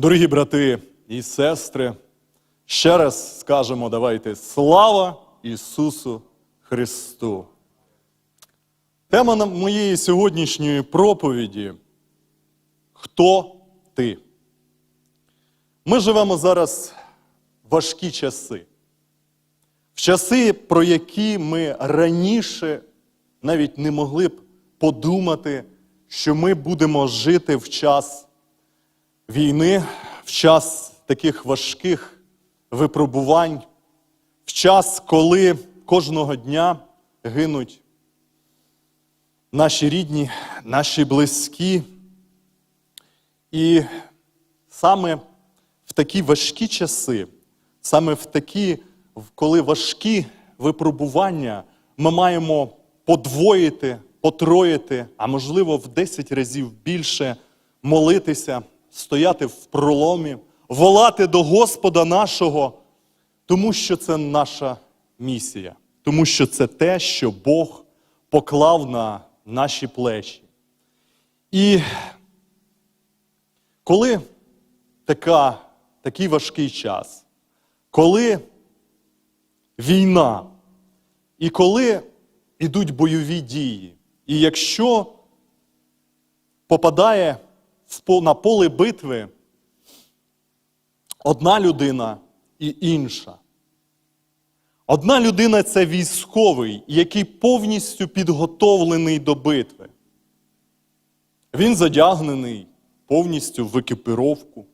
Дорогі брати і сестри, ще раз скажемо давайте слава Ісусу Христу. Тема моєї сьогоднішньої проповіді Хто ти? Ми живемо зараз важкі часи. В часи, про які ми раніше навіть не могли б подумати, що ми будемо жити в час війни, в час таких важких випробувань, в час, коли кожного дня гинуть наші рідні, наші близькі. І саме в такі важкі часи, саме в такі, коли важкі випробування, ми маємо подвоїти, потроїти, а можливо в 10 разів більше молитися, стояти в проломі, волати до Господа нашого, тому що це наша місія, тому що це те, що Бог поклав на наші плечі. І коли така, такий важкий час, коли війна, і коли йдуть бойові дії, і якщо попадає на поле битви одна людина і інша. Одна людина це військовий, який повністю підготовлений до битви. Він задягнений повністю в екіпіровку.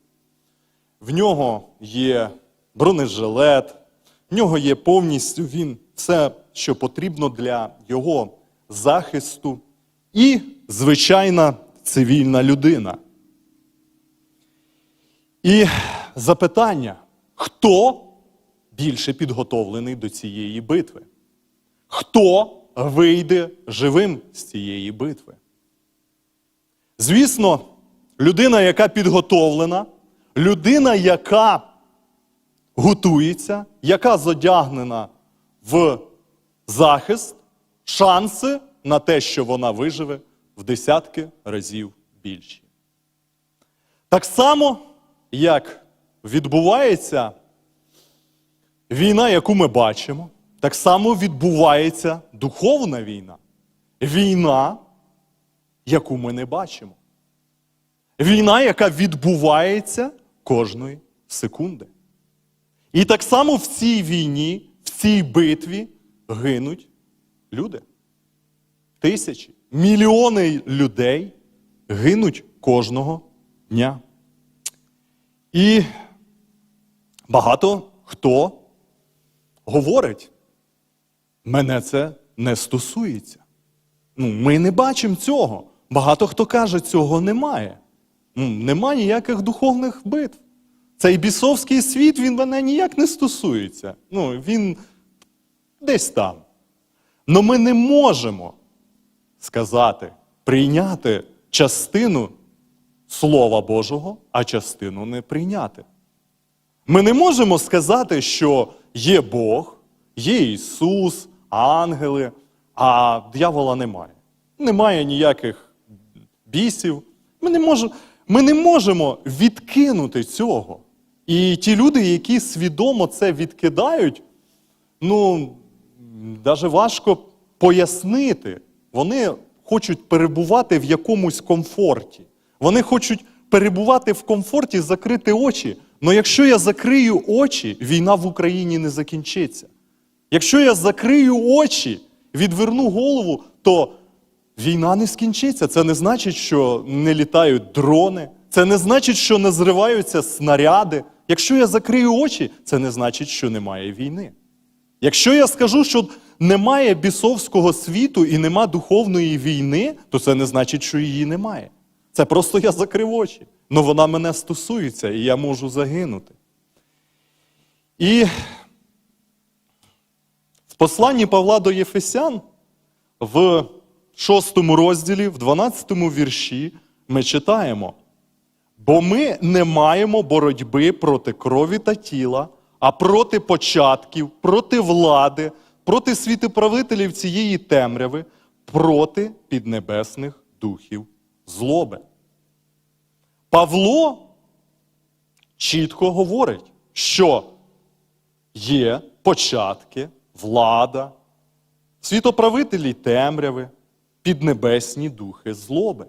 В нього є бронежилет, в нього є повністю він все, що потрібно для його захисту, і звичайна цивільна людина. І запитання: хто більше підготовлений до цієї битви? Хто вийде живим з цієї битви? Звісно, людина, яка підготовлена, людина, яка готується, яка задягнена в захист, шанси на те, що вона виживе в десятки разів більші. Так само, як відбувається війна, яку ми бачимо, так само відбувається духовна війна. Війна, яку ми не бачимо. Війна, яка відбувається кожної секунди. І так само в цій війні, в цій битві гинуть люди. Тисячі, мільйони людей гинуть кожного дня. І багато хто говорить, мене це не стосується. Ну, ми не бачимо цього. Багато хто каже, цього немає. Ну, Нема ніяких духовних битв. Цей бісовський світ він мене ніяк не стосується. Ну, він десь там. Но ми не можемо сказати, прийняти частину Слова Божого, а частину не прийняти. Ми не можемо сказати, що є Бог, є Ісус, ангели, а диявола немає. Немає ніяких бісів. Ми не, можемо, ми не можемо відкинути цього. І ті люди, які свідомо це відкидають, ну, навіть важко пояснити. Вони хочуть перебувати в якомусь комфорті. Вони хочуть перебувати в комфорті, закрити очі. Але якщо я закрию очі, війна в Україні не закінчиться. Якщо я закрию очі, відверну голову, то війна не скінчиться. Це не значить, що не літають дрони, це не значить, що не зриваються снаряди. Якщо я закрию очі, це не значить, що немає війни. Якщо я скажу, що немає бісовського світу і нема духовної війни, то це не значить, що її немає. Це просто я закрив очі. але вона мене стосується, і я можу загинути. І в посланні Павла до Єфесян в 6 розділі, в 12 вірші ми читаємо. Бо ми не маємо боротьби проти крові та тіла, а проти початків, проти влади, проти світоправителів цієї темряви, проти піднебесних духів злоби. Павло чітко говорить, що є початки, влада, світоправителі темряви, піднебесні духи злоби.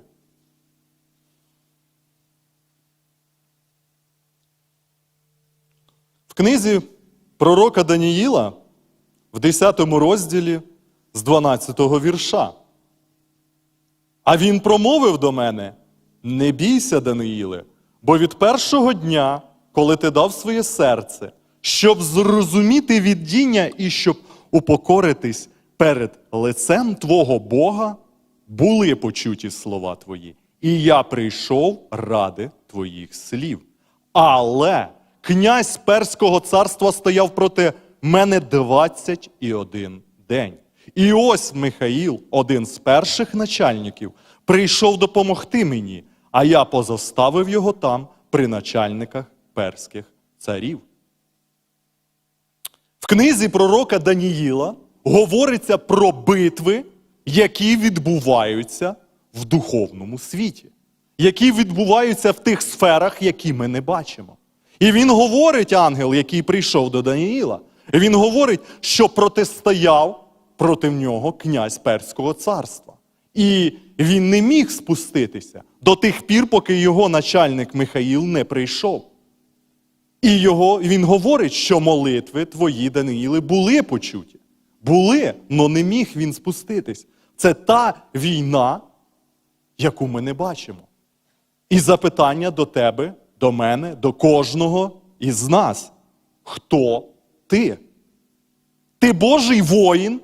В книзі пророка Даніїла в 10 розділі з 12 вірша. А він промовив до мене: Не бійся, Даниїле, бо від першого дня, коли ти дав своє серце, щоб зрозуміти віддіння і щоб упокоритись перед лицем Твого Бога, були почуті слова твої, і я прийшов ради твоїх слів. Але князь Перського царства стояв проти мене 21 день. І ось Михаїл, один з перших начальників, прийшов допомогти мені, а я позоставив його там при начальниках перських царів. В книзі пророка Даніїла говориться про битви, які відбуваються в духовному світі, які відбуваються в тих сферах, які ми не бачимо. І він говорить, ангел, який прийшов до Даніїла, він говорить, що протистояв проти нього князь Перського царства. І він не міг спуститися до тих пір, поки його начальник Михаїл не прийшов. І його, він говорить, що молитви твої, Даниїли, були почуті. Були, але не міг він спуститись. Це та війна, яку ми не бачимо. І запитання до тебе, до мене, до кожного із нас. Хто ти? Ти Божий воїн?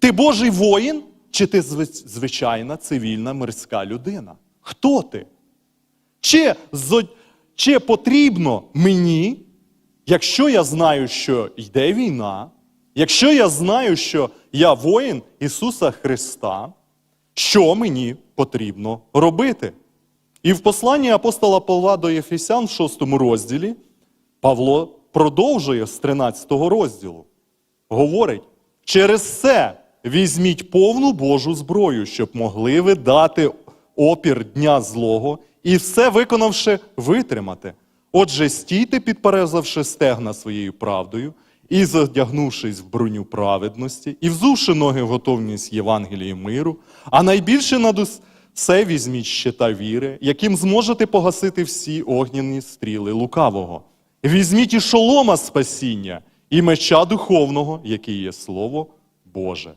Ти Божий воїн, чи ти звичайна цивільна мирська людина? Хто ти? Чи, чи потрібно мені, якщо я знаю, що йде війна, якщо я знаю, що я воїн Ісуса Христа, що мені потрібно робити? І в посланні апостола Павла до Єфесян в 6 розділі Павло продовжує з 13 розділу. Говорить: через це візьміть повну Божу зброю, щоб могли ви дати опір дня злого і все виконавши, витримати. Отже, стійте, підперезавши стегна своєю правдою, і задягнувшись в броню праведності, і взувши ноги в готовність Євангелії миру, а найбільше над усе візьміть щита віри, яким зможете погасити всі огняні стріли лукавого. Візьміть і шолома спасіння, і меча духовного, який є Слово Боже.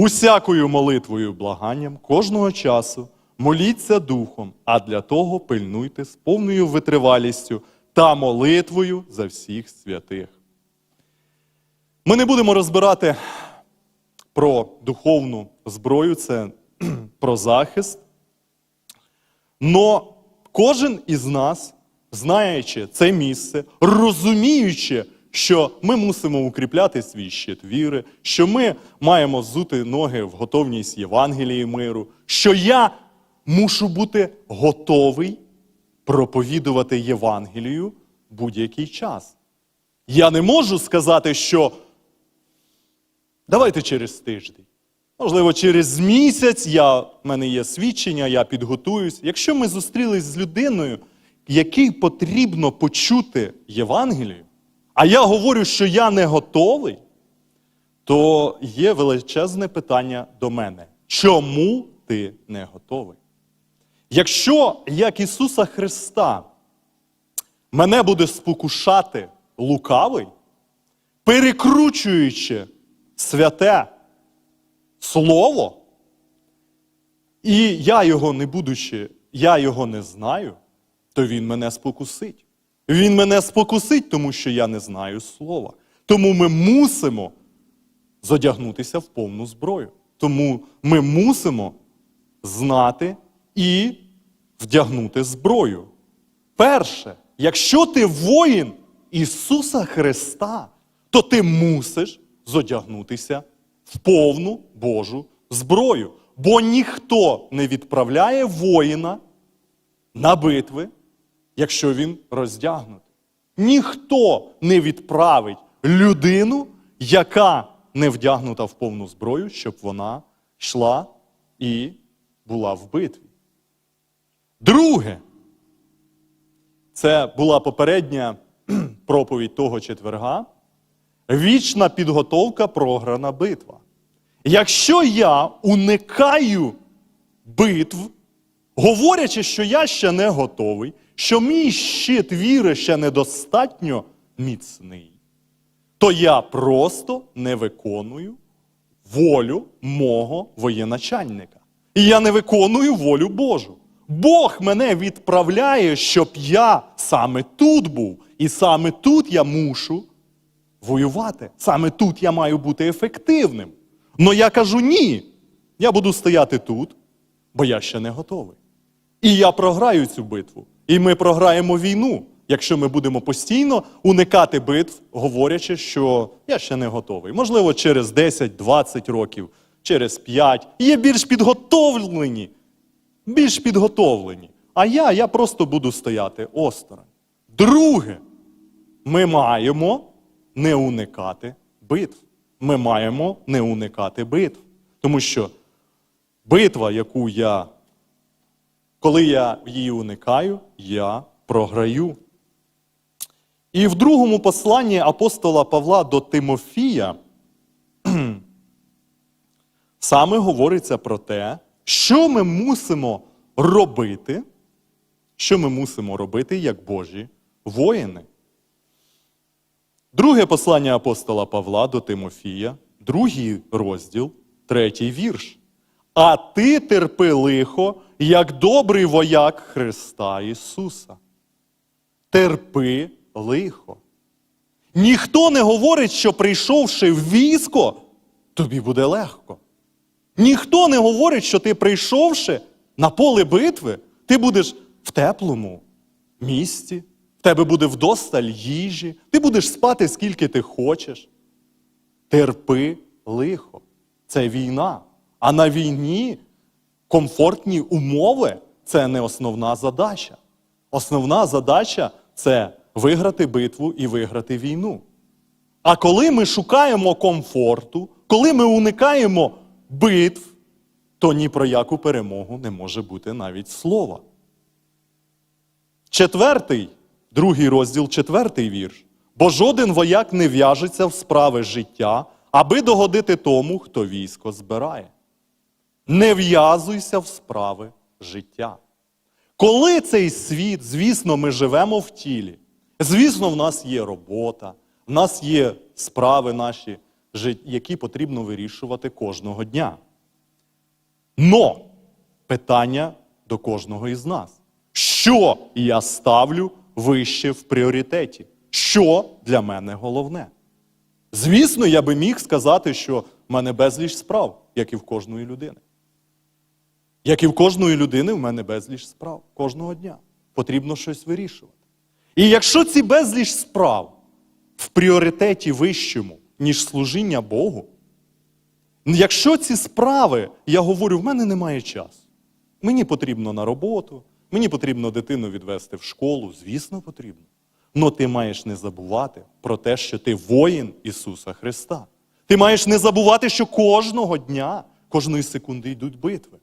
Усякою молитвою благанням кожного часу моліться духом, а для того пильнуйте з повною витривалістю та молитвою за всіх святих. Ми не будемо розбирати про духовну зброю, це про захист. Но кожен із нас, знаючи це місце, розуміючи, що ми мусимо укріпляти свій щит віри, що ми маємо зути ноги в готовність Євангелії миру, що я мушу бути готовий проповідувати Євангелію будь-який час. Я не можу сказати, що давайте через тиждень. Можливо, через місяць я, в мене є свідчення, я підготуюсь. Якщо ми зустрілись з людиною, якій потрібно почути Євангелію, а я говорю, що я не готовий, то є величезне питання до мене. Чому ти не готовий? Якщо, як Ісуса Христа, мене буде спокушати лукавий, перекручуючи святе слово, і я його не будучи, я його не знаю, то він мене спокусить. Він мене спокусить, тому що я не знаю слова. Тому ми мусимо зодягнутися в повну зброю. Тому ми мусимо знати і вдягнути зброю. Перше, якщо ти воїн Ісуса Христа, то ти мусиш зодягнутися в повну Божу зброю. Бо ніхто не відправляє воїна на битви, якщо він роздягнутий. Ніхто не відправить людину, яка не вдягнута в повну зброю, щоб вона йшла і була в битві. Друге, це була попередня проповідь того четверга. Вічна підготовка програна битва. Якщо я уникаю битв, говорячи, що я ще не готовий, що мій щит віри ще недостатньо міцний, то я просто не виконую волю мого воєначальника. І я не виконую волю Божу. Бог мене відправляє, щоб я саме тут був, і саме тут я мушу воювати. Саме тут я маю бути ефективним. Но я кажу ні. Я буду стояти тут, бо я ще не готовий. І я програю цю битву. І ми програємо війну, якщо ми будемо постійно уникати битв, говорячи, що я ще не готовий. Можливо, через 10-20 років, через 5. Є більш підготовлені. Більш підготовлені. А я, я просто буду стояти осторонь. Друге, ми маємо не уникати битв. Ми маємо не уникати битв. Тому що битва, яку я, коли я її уникаю, я програю. І в другому посланні апостола Павла до Тимофія саме говориться про те, що ми мусимо робити, що ми мусимо робити як Божі воїни. Друге послання апостола Павла до Тимофія, другий розділ, третій вірш. А ти терпи лихо, як добрий вояк Христа Ісуса. Терпи лихо. Ніхто не говорить, що прийшовши в військо, тобі буде легко. Ніхто не говорить, що ти прийшовши на поле битви, ти будеш в теплому місці, в тебе буде вдосталь їжі, ти будеш спати скільки ти хочеш. Терпи лихо. Це війна. А на війні комфортні умови це не основна задача. Основна задача це виграти битву і виграти війну. А коли ми шукаємо комфорту, коли ми уникаємо битв, то ні про яку перемогу не може бути навіть слова. Четвертий, другий розділ, четвертий вірш. Бо жоден вояк не в'яжеться в справи життя, аби догодити тому, хто військо збирає. Не в'язуйся в справи життя. Коли цей світ, звісно, ми живемо в тілі, звісно, в нас є робота, в нас є справи наші, які потрібно вирішувати кожного дня. Но питання до кожного із нас. Що я ставлю вище в пріоритеті? Що для мене головне? Звісно, я би міг сказати, що в мене безліч справ, як і в кожної людини. Як і в кожної людини, в мене безліч справ кожного дня. Потрібно щось вирішувати. І якщо ці безліч справ в пріоритеті вищому, ніж служіння Богу, якщо ці справи, я говорю, в мене немає часу. Мені потрібно на роботу, мені потрібно дитину відвести в школу, звісно, потрібно. Но ти маєш не забувати про те, що ти воїн Ісуса Христа. Ти маєш не забувати, що кожного дня, кожної секунди йдуть битви.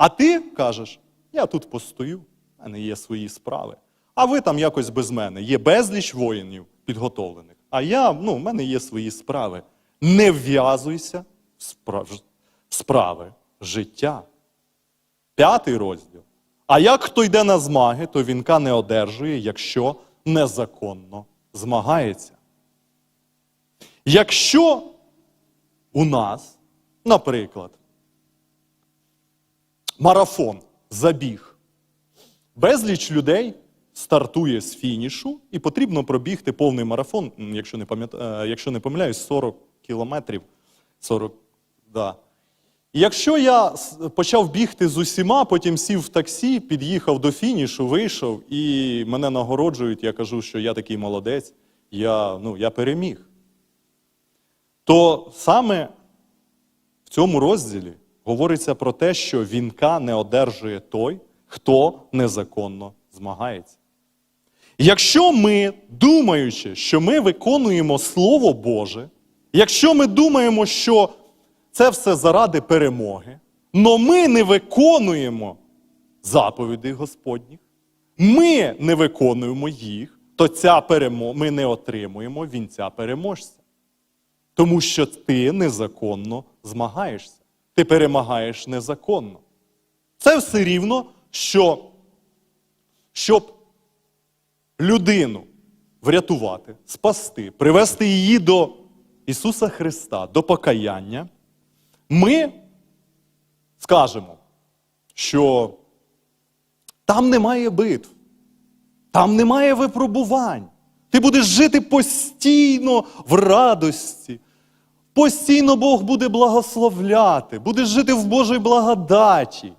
А ти кажеш, я тут постою, в мене є свої справи. А ви там якось без мене. Є безліч воїнів підготовлених. А я, ну, в мене є свої справи. Не вв'язуйся в справ- справи життя. П'ятий розділ. А як хто йде на змаги, то вінка не одержує, якщо незаконно змагається. Якщо у нас, наприклад, марафон, забіг, безліч людей стартує з фінішу, і потрібно пробігти повний марафон, якщо не, е, якщо не помиляюсь, 40 кілометрів. 40, да. Якщо я почав бігти з усіма, потім сів в таксі, під'їхав до фінішу, вийшов і мене нагороджують, я кажу, що я такий молодець, я, ну, я переміг. То саме в цьому розділі говориться про те, що вінка не одержує той, хто незаконно змагається. Якщо ми, думаючи, що ми виконуємо Слово Боже, якщо ми думаємо, що це все заради перемоги, но ми не виконуємо заповідей Господніх, ми не виконуємо їх, то ця перемо... ми не отримуємо вінця переможця. Тому що ти незаконно змагаєшся. Ти перемагаєш незаконно. Це все рівно, що щоб людину врятувати, спасти, привести її до Ісуса Христа, до покаяння, ми скажемо, що там немає битв, там немає випробувань. Ти будеш жити постійно в радості. Постійно Бог буде благословляти, будеш жити в Божій благодаті.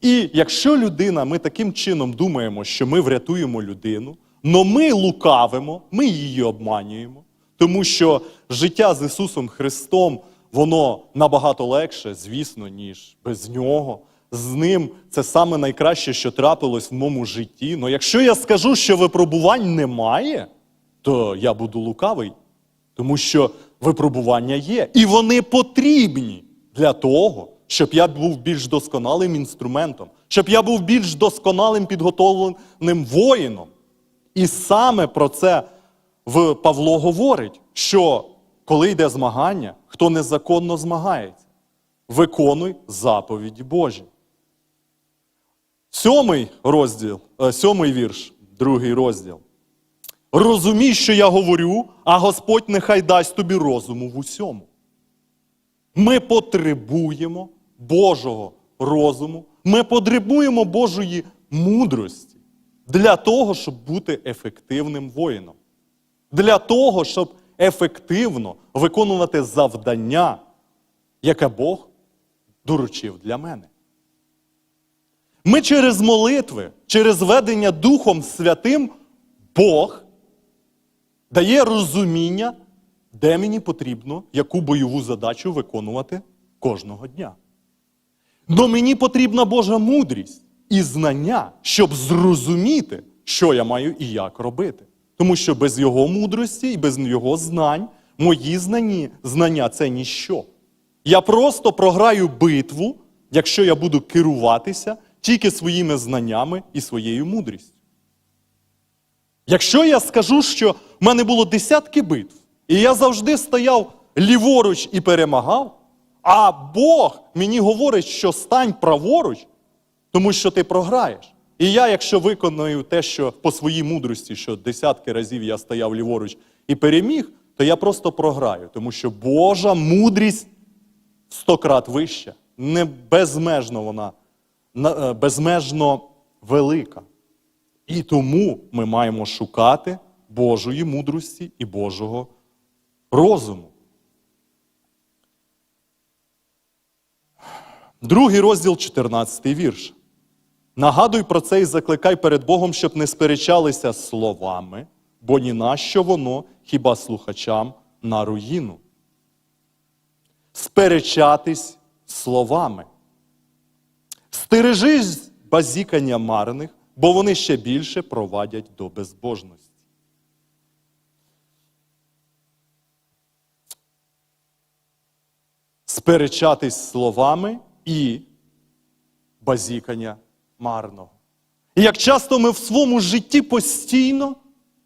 І якщо людина, ми таким чином думаємо, що ми врятуємо людину, но ми лукавимо, ми її обманюємо, тому що життя з Ісусом Христом, воно набагато легше, звісно, ніж без нього. З ним це саме найкраще, що трапилось в моєму житті. Но якщо я скажу, що випробувань немає, то я буду лукавий, тому що випробування є. І вони потрібні для того, щоб я був більш досконалим інструментом, щоб я був більш досконалим підготовленим воїном. І саме про це в Павло говорить, що коли йде змагання, хто незаконно змагається, виконуй заповіді Божі. Сьомий розділ, е, сьомий вірш, другий розділ. Розумій, що я говорю, а Господь нехай дасть тобі розуму в усьому. Ми потребуємо Божого розуму, ми потребуємо Божої мудрості для того, щоб бути ефективним воїном. Для того, щоб ефективно виконувати завдання, яке Бог доручив для мене. Ми через молитви, через ведення Духом Святим, Бог дає розуміння, де мені потрібно яку бойову задачу виконувати кожного дня. Но мені потрібна Божа мудрість і знання, щоб зрозуміти, що я маю і як робити. Тому що без його мудрості і без його знань, мої знані, знання це ніщо. Я просто програю битву, якщо я буду керуватися тільки своїми знаннями і своєю мудрістю. Якщо я скажу, що в мене було десятки битв, і я завжди стояв ліворуч і перемагав, а Бог мені говорить, що стань праворуч, тому що ти програєш. І я, якщо виконую те, що по своїй мудрості, що десятки разів я стояв ліворуч і переміг, то я просто програю, тому що Божа мудрість сто крат вища, не безмежно вона, е, безмежно велика. І тому ми маємо шукати Божої мудрості і Божого розуму. Другий розділ, 14 вірш. Нагадуй про це і закликай перед Богом, щоб не сперечалися словами, бо ні на що воно хіба слухачам на руїну. Сперечатись словами. Стережись базікання марних, бо вони ще більше провадять до безбожності. Сперечатись словами і базікання марного. І як часто ми в своєму житті постійно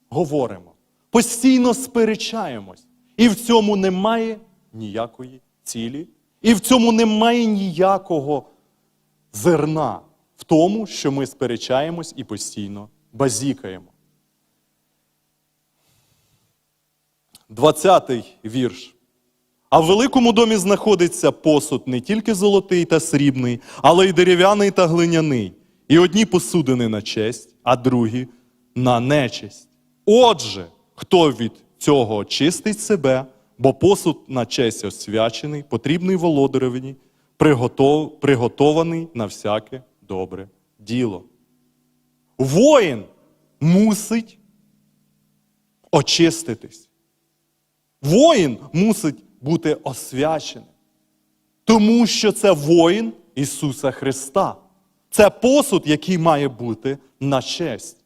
говоримо, постійно сперечаємось, і в цьому немає ніякої цілі, і в цьому немає ніякого зерна в тому, що ми сперечаємось і постійно базікаємо. 20-й вірш. А в великому домі знаходиться посуд не тільки золотий та срібний, але й дерев'яний та глиняний. І одні посудини на честь, а другі на нечесть. Отже, хто від цього очистить себе, бо посуд на честь освячений, потрібний володареві, приготов, приготований на всяке добре діло. Воїн мусить очиститись. Воїн мусить бути освяченим. Тому що це воїн Ісуса Христа. Це посуд, який має бути на честь.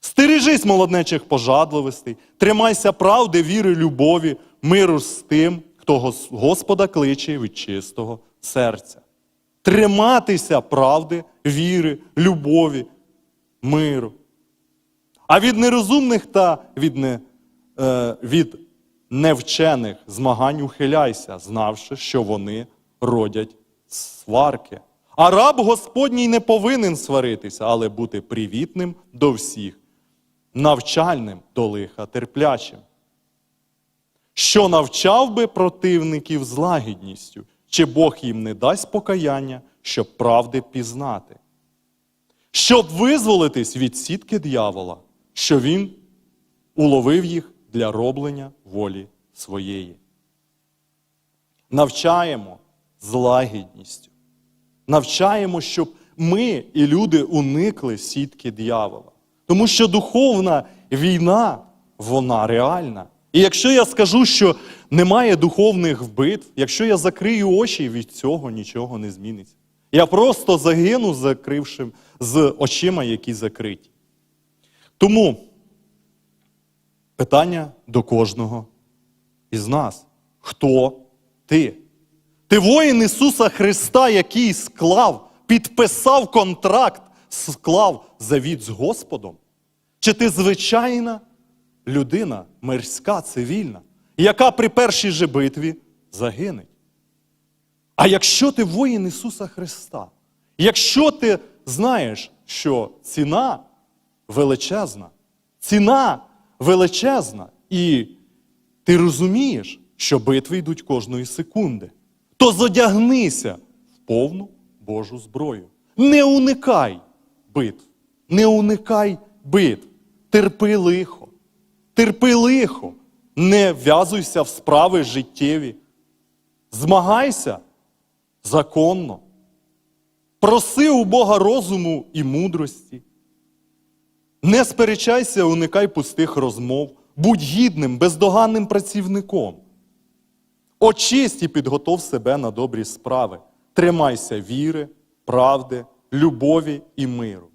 Стережись молоднечих пожадливостей, тримайся правди, віри, любові, миру з тим, хто Господа кличе від чистого серця. Триматися правди, віри, любові, миру. А від нерозумних та від, не, е, від невчених змагань ухиляйся, знавши, що вони родять сварки. А раб Господній не повинен сваритися, але бути привітним до всіх, навчальним до лиха терплячим. Що навчав би противників з лагідністю, чи Бог їм не дасть покаяння, щоб правди пізнати, щоб визволитись від сітки дьявола, що він уловив їх для роблення волі своєї. Навчаємо з лагідністю. Навчаємо, щоб ми і люди уникли сітки дьявола. Тому що духовна війна, вона реальна. І якщо я скажу, що немає духовних вбитв, якщо я закрию очі, від цього нічого не зміниться. Я просто загину, закривши з очима, які закриті. Тому питання до кожного із нас. Хто ти? Ти воїн Ісуса Христа, який склав, підписав контракт, склав завіт з Господом? Чи ти звичайна людина, мирська, цивільна, яка при першій же битві загине? А якщо ти воїн Ісуса Христа, якщо ти знаєш, що ціна величезна, ціна величезна, і ти розумієш, що битви йдуть кожної секунди, то зодягнися в повну Божу зброю. Не уникай битв, не уникай битв, терпи лихо, терпи лихо, не в'язуйся в справи життєві, змагайся законно. Проси у Бога розуму і мудрості. Не сперечайся, уникай пустих розмов, будь гідним, бездоганним працівником. Очисть і підготов себе на добрі справи. Тримайся віри, правди, любові і миру.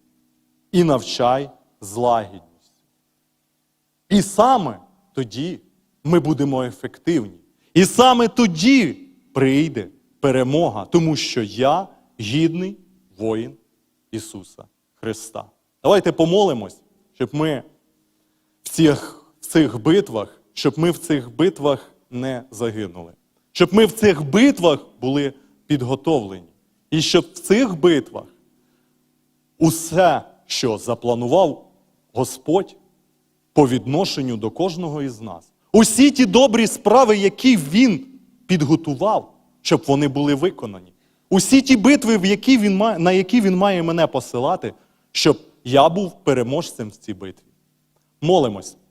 І навчай з лагідністю. І саме тоді ми будемо ефективні. І саме тоді прийде перемога, тому що я гідний воїн Ісуса Христа. Давайте помолимось, щоб ми в цих, в цих битвах, щоб ми в цих битвах не загинули. Щоб ми в цих битвах були підготовлені. І щоб в цих битвах усе, що запланував Господь по відношенню до кожного із нас, усі ті добрі справи, які Він підготував, щоб вони були виконані. Усі ті битви, в які він має, на які він має мене посилати, щоб я був переможцем в цій битві. Молимось.